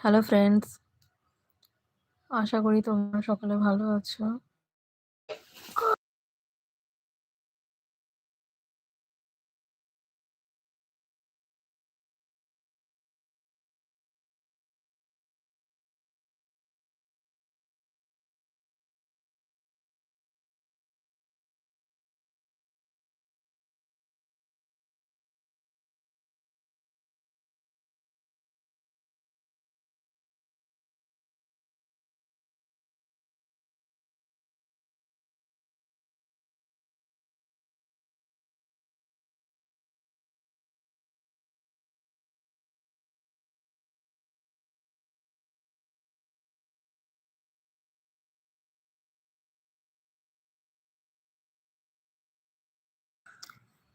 Hello friends আশা করি তোমরা সকলে ভালো আছো।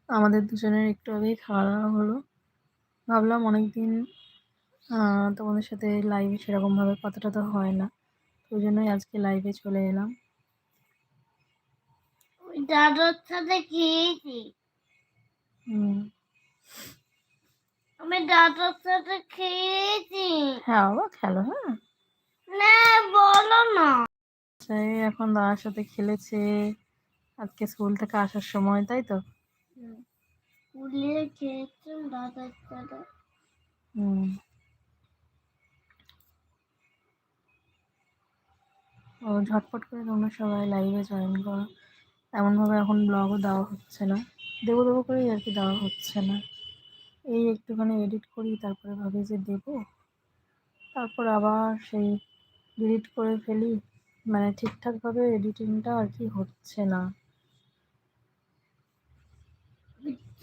আমাদের দুজনের একটু আগেই খাওয়া দাওয়া হলো। ভাবলাম অনেক অনেকদিন তোমাদের সাথে লাইভে সেরকমভাবে কথা টথা হয় না। ওই জন্যই আজকে লাইভে চলে এলাম। দাদুর সাথে খেয়েছি। আমি দাদুর সাথে খেয়েছি। হ্যাঁ বাবা খেলো হ্যাঁ। না বলো না। এখন দাদার সাথে খেলেছে। আজকে স্কুল থেকে আসার সময় তাই তো? দাদার সাথে হুম ও, ঝটপট করে তোমরা সবাই লাইভে জয়েন করো। এমনভাবে এখন ব্লগও দেওয়া হচ্ছে না। দেবো দেবো করেই আর কি দেওয়া হচ্ছে না। এই একটুখানি এডিট করি, তারপরে ভাবি যে দেবো। তারপর আবার সেই ডিলিট করে ফেলি। মানে ঠিকঠাকভাবে এডিটিংটা আর কি হচ্ছে না।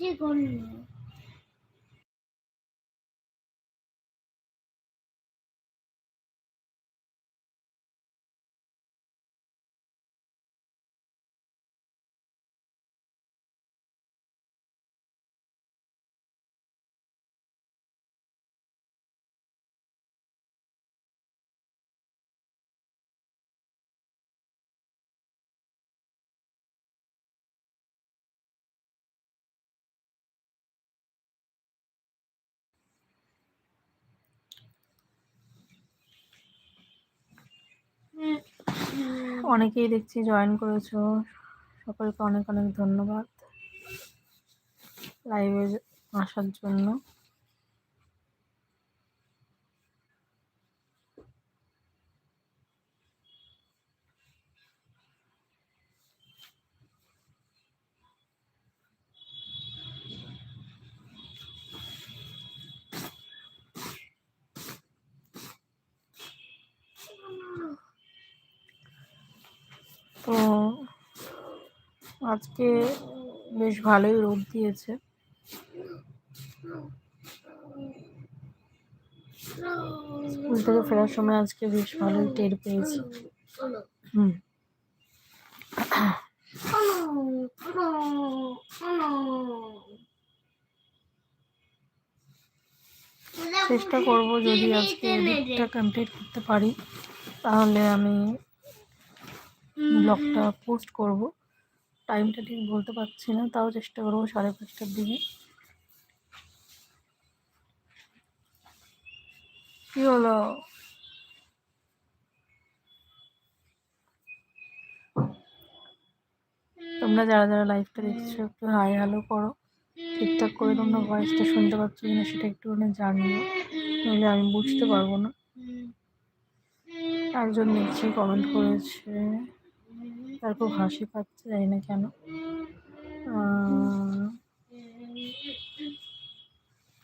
这个女 অনেকেই দেখছি জয়েন করেছ। সকলকে অনেক অনেক ধন্যবাদ। লাইভে আসার জন্য। তো আজকে বেশ ভালোই রোদ দিয়েছে। স্কুল থেকে ফেরার সময় আজকে বেশ ভালোই টের পেয়েছি। হুম। চেষ্টা করব যদি আজকে কমপ্লিট করতে পারি, তাহলে আমি ব্লগটা পোস্ট করব। টাইমটা ঠিক বলতে পারছি না তাও চেষ্টা করব সাড়ে পাঁচটার দিকে। কি হলো? তোমরা যারা যারা লাইভটা দেখছ একটু হাই হ্যালো করো। ঠিকঠাক করে তোমরা ভয়েসটা শুনতে পাচ্ছ কিনা সেটা একটুখানি জানিও। নইলে আমি বুঝতে পারব না। একজন দেখছি কমেন্ট করেছে। তারপর হাসি পাচ্ছে, জানি না কেন।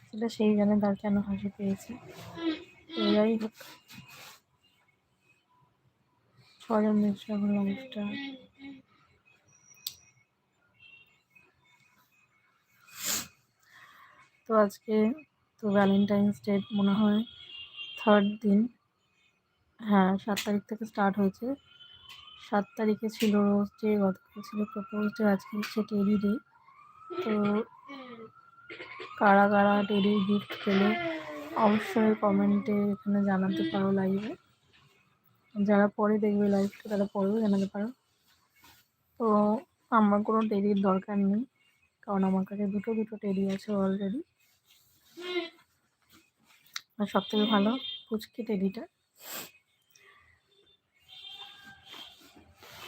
সেটা সেই জানে তার কেন হাসি পেয়েছে। যাই হোক। ছজন দেখছে এখন লাইফটা। তো আজকে তো ভ্যালেন্টাইন্স ডে মনে হয় থার্ড দিন। হ্যাঁ সাত তারিখ থেকে স্টার্ট হয়েছে। সাত তারিখে ছিল রোজ ডে গতকাল ছিল প্রপোজ ডে আজকে হচ্ছে টেডি ডে তো কারা কারা টেডির গিফট পেলে অবশ্যই কমেন্টে এখানে জানাতে পারো লাইভে যারা পরে দেখবে লাইভটা তারা পরেও জানাতে পারো। তো আমার কোনো টেডির দরকার নেই, কারণ আমার কাছে দুটো দুটো টেডি আছে অলরেডি সব থেকে ভালো পুচকি টেডিটা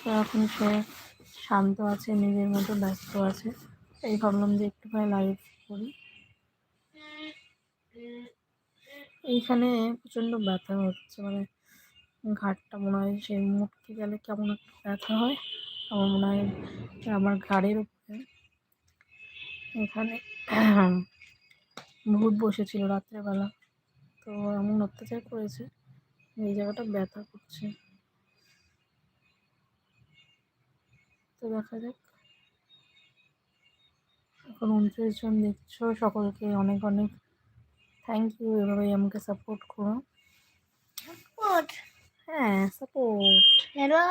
তো এখন সে শান্ত আছে, নিজের মতো ব্যস্ত আছে। এই ভাবলাম যে একটুখানি লাইভ করি। এইখানে প্রচণ্ড ব্যথা হচ্ছে মানে ঘাটটা মনে হয় সেই মুটকে গেলে কেমন একটা ব্যথা হয়। আমার মনে হয় আমার ঘাড়ের উপরে। এখানে ভূত বসেছিল রাত্রেবেলা, তো এমন অত্যাচার করেছে এই জায়গাটা ব্যথা করছে। তো দেখা যাক। এখন উনত্রিশ জন দেখছ সকলকে অনেক অনেক থ্যাংক ইউ এভাবেই আমাকে সাপোর্ট করো। হ্যাঁ সাপোর্ট হ্যালো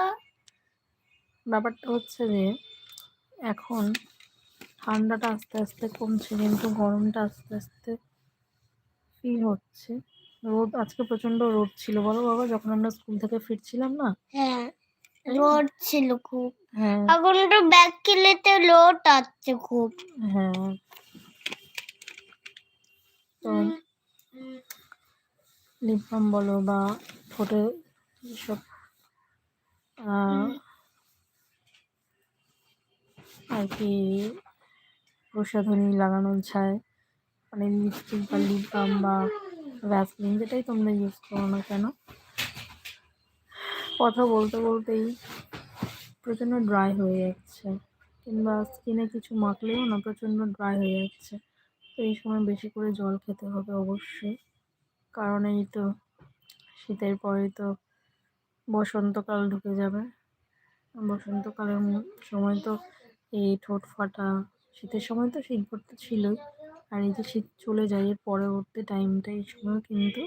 ব্যাপারটা হচ্ছে যে এখন ঠান্ডাটা আস্তে আস্তে কমছে কিন্তু গরমটা আস্তে আস্তে ফিল হচ্ছে। রোদ আজকে প্রচণ্ড রোদ ছিল। বলো বাবা যখন আমরা স্কুল থেকে ফিরছিলাম না হ্যাঁ। লোড ছিল খুব। হ্যাঁ। এখন তো ব্যাগ কিলেতে লোড আসছে খুব। হ্যাঁ। তো লিপ বলো বা ঠোঁটে এসব আহ, আর কি প্রসাধনী লাগানো যায় মানে লিপস্টিক বা লিপ বাম বা ভ্যাসলিন যেটাই তোমরা ইউজ করো না কেন কথা বলতে বলতেই প্রচণ্ড ড্রাই হয়ে যাচ্ছে। কিংবা স্কিনে কিছু মাখলেও না, প্রচণ্ড ড্রাই হয়ে যাচ্ছে। তো এই সময় বেশি করে জল খেতে হবে অবশ্যই। কারণ এই তো শীতের পরে তো বসন্তকাল ঢুকে যাবে। বসন্তকালের সময় তো এই ঠোঁট ফাটা, শীতের সময় তো শীত পড়তে ছিলই। আর এই যে শীত চলে যায়, এর পরবর্তী টাইমটা এই সময় কিন্তু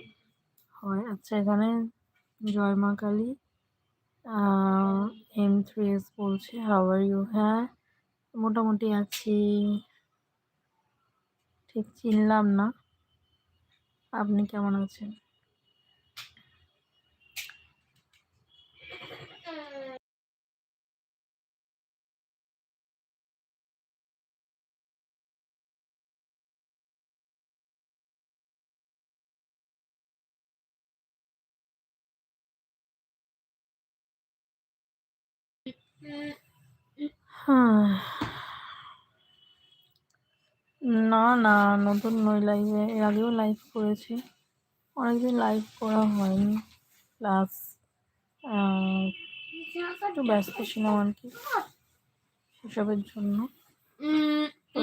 হয়। আচ্ছা এখানে জয় মা কালী এম থ্রি এস বলছে হাওয়ার ইউ হ্যাঁ মোটামুটি আছি। ঠিক চিনলাম না। আপনি কেমন আছেন? না না নতুন নই লাইভে এর আগেও লাইভ করেছি। অনেকদিন লাইভ করা হয়নি। প্লাস একটু ব্যস্ত ছিলাম আর কি সেসবের জন্য। তো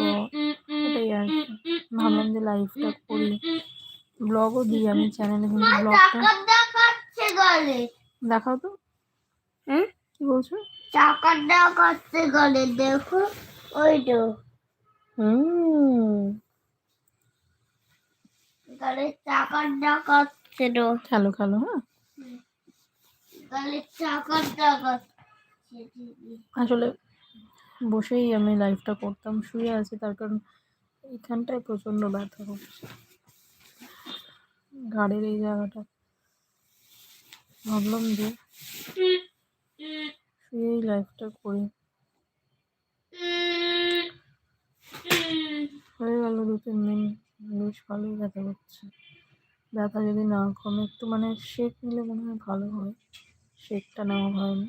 এটাই আর কি। ভাবলাম যে লাইভটা করি। ব্লগও দিই আমি চ্যানেলে কিন্তু ব্লগটা দেখাও তো। হ্যাঁ? কি বলছো? চাকার দেখাচ্ছে গলে দেখো ওই তো। হুম গলে চাকার দেখাচ্ছে তো। খেলো খেলো হ্যাঁ। দেখাচ্ছে আসলে বসেই আমি লাইফটা করতাম শুয়ে আছি তার কারণ এখানটায় প্রচণ্ড ব্যথা হচ্ছে ঘাড়ের এই জায়গাটা। ভাবলাম যে শুয়েই লাইফটা করি। হয়ে গেল দু তিন দিন, বেশ ভালোই ব্যথা করছে। ব্যথা যদি না কমে, একটু মানে শেক নিলে মনে হয় ভালো হয়। শেকটা নেওয়া হয়নি।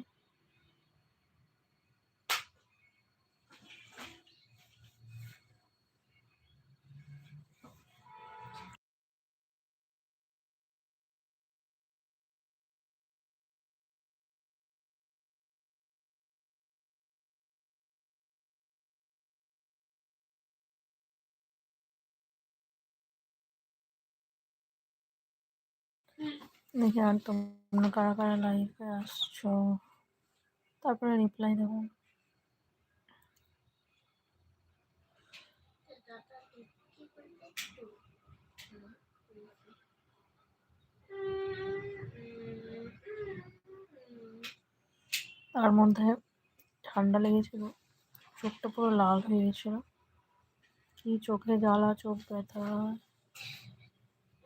দেখি আর তোমরা কারা কারা লাইভে আসছো তারপরে রিপ্লাই দেবো তার মধ্যে ঠান্ডা লেগেছিল চোখটা পুরো লাল হয়ে গেছিল কি চোখে জ্বালা চোখ ব্যথা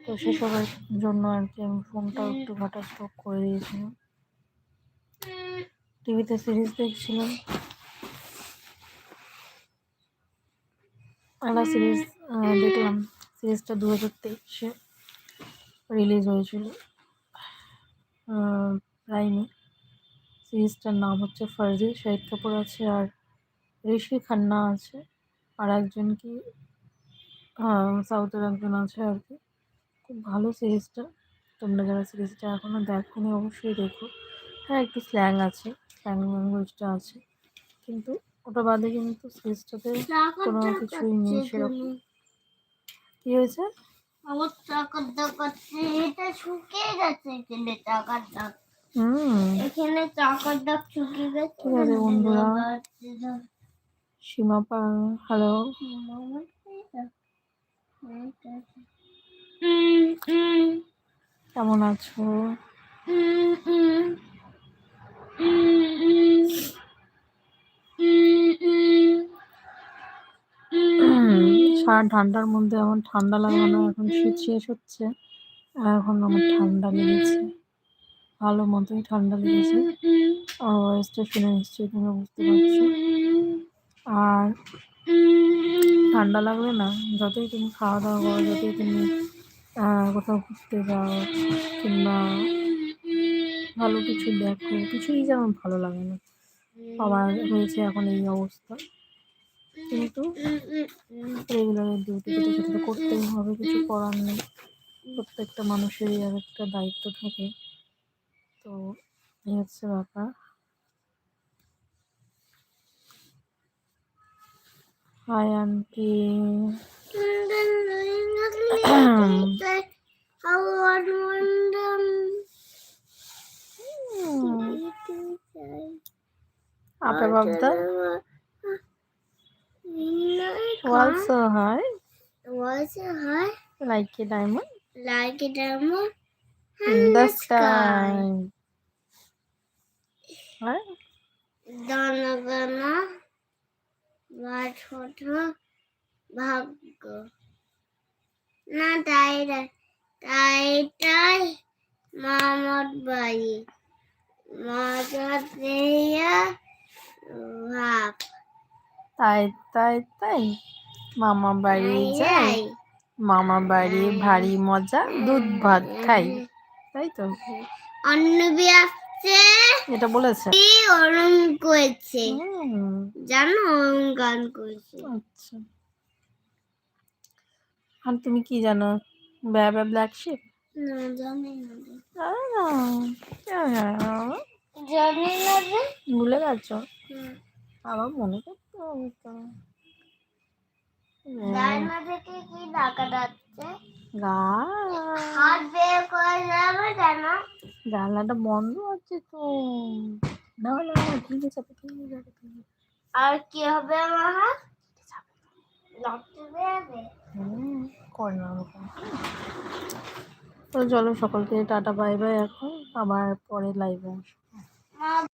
তো সেসবের জন্য আর কি আমি ফোনটাও একটু ঘাটা স্টপ করে দিয়েছিলাম। টিভিতে সিরিজ দেখছিলাম। একটা সিরিজ দেখলাম সিরিজটা দু হাজার তেইশে রিলিজ হয়েছিল। প্রাইমে। সিরিজটার নাম হচ্ছে ফার্জি, শাহিদ কাপুর আছে আর ঋষি খান্না আছে। আর একজন কি সাউথের একজন আছে আর কি। খুব ভালো সিরিজটা তোমরা যারা সিরিজটা এখনও দেখোনি অবশ্যই দেখো। হ্যাঁ একটু স্ল্যাং আছে স্ল্যাং ল্যাঙ্গুয়েজটা আছে। কিন্তু ওটা বাদে কিন্তু সিরিজটাতে কোনো কিছুই নেই সেরকম। কী হয়েছে? আমার দাগ আছে এটা শুকিয়ে গেছে এখানে চাকার দাগ হুম। এখানে চাকার দাগ শুকিয়ে গেছে ঠিক আছে বন্ধুরা। সীমা পা হ্যালো কেমন আছো? সারা ঠান্ডার মধ্যে এমন ঠান্ডা লাগানো এখন শীত শেষ হচ্ছে আর এখন আমার ঠান্ডা লেগেছে। ভালো মতোই ঠান্ডা লেগেছে। আমার ভয়েসটা শুনে নিশ্চয়ই তোমরা বুঝতে পারছ। আর ঠান্ডা লাগলে না। যতই তুমি খাওয়া দাওয়া করো, যতই তুমি কোথাও ঘুরতে যাও কিংবা ভালো কিছু দেখো, কিছুই যেমন ভালো লাগে না। আমার হয়েছে এখন এই অবস্থা। কিন্তু রেগুলারের ডিউটি সেটা করতেই হবে, কিছু করার নেই। প্রত্যেকটা মানুষেরই আর একটা দায়িত্ব থাকে। তো এই হচ্ছে ব্যাপার। Hi aunty Upper of the also high. Also high. Like a diamond. Like a diamond. In the sky. Right? Donagana. Vachota. Bhagga. না তাই তাই তাই মামার বাড়ি। মজা দেয়া ভাব। তাই তাই তাই মামা বাড়ি যাই। মামা বাড়ি ভারী মজা দুধ ভাত খাই তাই তো? অন্নবি আসছে। এটা বলেছে। কি ওরম করেছে। জানো ওরম গান করেছে। আচ্ছা। আর তুমি কি জানো? ব্যা ব্যা ব্ল্যাক শিপ না জানি না জানি না রে। ভুলে গেছো। আবার মনে করতে হবে তো জানলা থেকে কি ডাকা যাচ্ছে গা হাত বের করে যাবে কেন? জানলাটা বন্ধ আছে তো। না না না ঠিক আছে ঠিক আছে আর কি হবে আমার হাত? করে না তো চলো সকলকে টাটা বাই বাই এখন। আবার পরে লাইভে আসব।